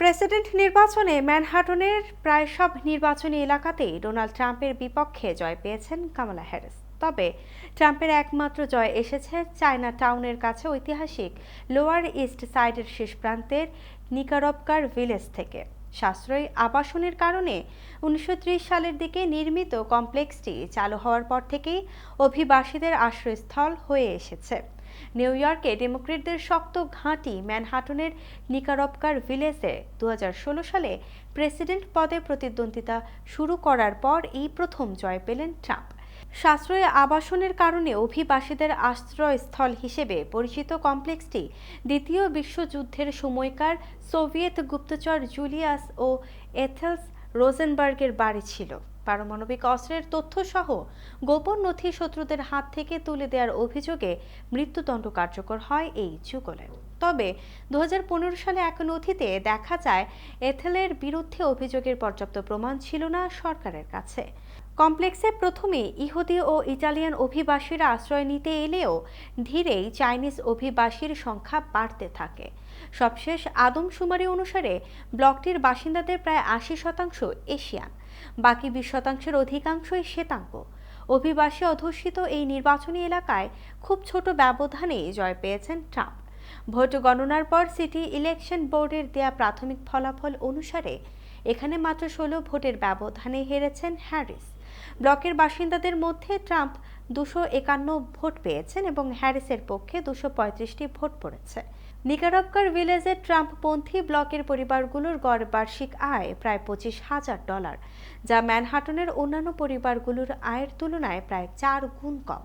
President নির্বাচনে ম্যানহাটনের প্রায় সব নির্বাচনী এলাকাতেই ডোনাল্ড ট্রাম্পের বিপক্ষে জয় পেয়েছেন কামালা হ্যারিস। তবে ট্রাম্পের একমাত্র জয় এসেছে চায়না টাউনের কাছে ঐতিহাসিক লোয়ার ইস্ট সাইডের শেষ প্রান্তের নিকারবকার ভিলেজ থেকে। সাশ্রয়ী আবাসনের কারণে উনিশশো ত্রিশ সালের দিকে নির্মিত কমপ্লেক্সটি চালু হওয়ার পর থেকেই অভিবাসীদের আশ্রয়স্থল হয়ে এসেছে। নিউ ইয়র্কে ডেমোক্রেটদের শক্ত ঘাঁটি ম্যানহাটনের নিকারবকার ভিলেজে দু সালে প্রেসিডেন্ট পদে প্রতিদ্বন্দ্বিতা শুরু করার পর এই প্রথম জয় পেলেন ট্রাম্প। সাশ্রয়ী আবাসনের কারণে অভিবাসীদের আশ্রয়স্থল হিসেবে পরিচিত কমপ্লেক্সটি দ্বিতীয় বিশ্বযুদ্ধের সময়কার সোভিয়েত গুপ্তচর জুলিয়াস ও এথেলস রোজেনবার্গের বাড়ি ছিল। পারমাণবিক অস্ত্রের তথ্যসহ গোপন নথি শত্রুদের হাত থেকে তুলে দেওয়ার অভিযোগে মৃত্যুদণ্ড কার্যকর হয় এই যুগলে তবে দু হাজার পনেরো সালে এক নথিতে দেখা যায় এথেলের বিরুদ্ধে অভিযোগের পর্যাপ্ত প্রমাণ ছিল না সরকারের কাছে। কমপ্লেক্সে প্রথমে ইহুদি ও ইটালিয়ান অভিবাসীরা আশ্রয় নিতে এলেও ধীরেই চাইনিজ অভিবাসীর সংখ্যা বাড়তে থাকে। সবশেষ আদমশুমারি অনুসারে ব্লকটির বাসিন্দাদের প্রায় আশি শতাংশ এশিয়ান, বাকি বিশ শতাংশের অধিকাংশই শ্বেতাঙ্গ। অভিবাসী অধ্যুষিত এই নির্বাচনী এলাকায় খুব ছোট ব্যবধানে জয় পেয়েছেন ট্রাম্প। ভোট গণনার পর সিটি ইলেকশন বোর্ডের দেয়া প্রাথমিক ফলাফল অনুসারে এখানে মাত্র ষোলো ভোটের ব্যবধানে হেরেছেন হ্যারিস। ব্লকের বাসিন্দাদের মধ্যে ট্রাম্প দুশো একান্ন ভোট পেয়েছেন এবং হ্যারিসের পক্ষে দুশো পঁয়ত্রিশটি ভোট পড়েছে। নিকারবকার ভিলেজের ট্রাম্পপন্থী ব্লকের পরিবারগুলোর গড় বার্ষিক আয় প্রায় পঁচিশ হাজার ডলার, যা ম্যানহাটনের অন্যান্য পরিবারগুলোর আয়ের তুলনায় প্রায় চার গুণ কম।